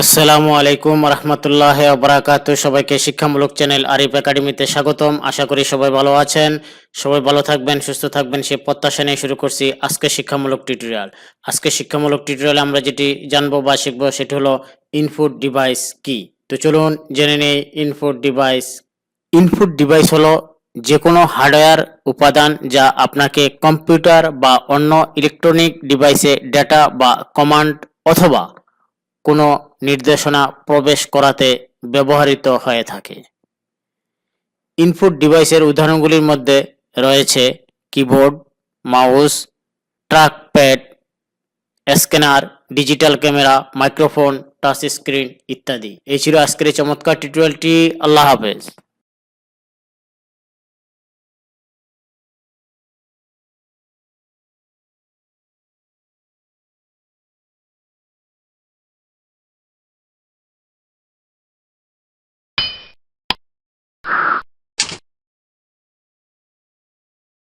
আসসালামু আলাইকুম রহমতুল্লাহ বরাকাত সবাইকে শিক্ষামূলক চ্যানেল আরিফ একাডেমিতে স্বাগতম। আশা করি সবাই ভালো আছেন। সবাই ভালো থাকবেন, সুস্থ থাকবেন। সে প্রত্যাশা নিয়ে শুরু করছি আজকে শিক্ষামূলক টিউটোরিয়াল। আজকে শিক্ষামূলক টিউটোরিয়ালে আমরা যেটি জানব বা শিখব সেটি হলো ইনপুট ডিভাইস কি? তো চলুন জেনে নেই ইনপুট ডিভাইস। ইনপুট ডিভাইস হলো যে কোনো হার্ডওয়্যার উপাদান যা আপনাকে কম্পিউটার বা অন্য ইলেকট্রনিক ডিভাইসে ডেটা বা কমান্ড অথবা কোনো নির্দেশনা প্রবেশ করাতে ব্যবহৃত হয়ে থাকে। ইনপুট ডিভাইসের উদাহরণগুলির মধ্যে রয়েছে keyboard, mouse trackpad scanner, digital camera, microphone touch screen ইত্যাদি। এই ছিল আজকের চমৎকার টিউটোরিয়ালটি। আল্লাহ হাফেজ।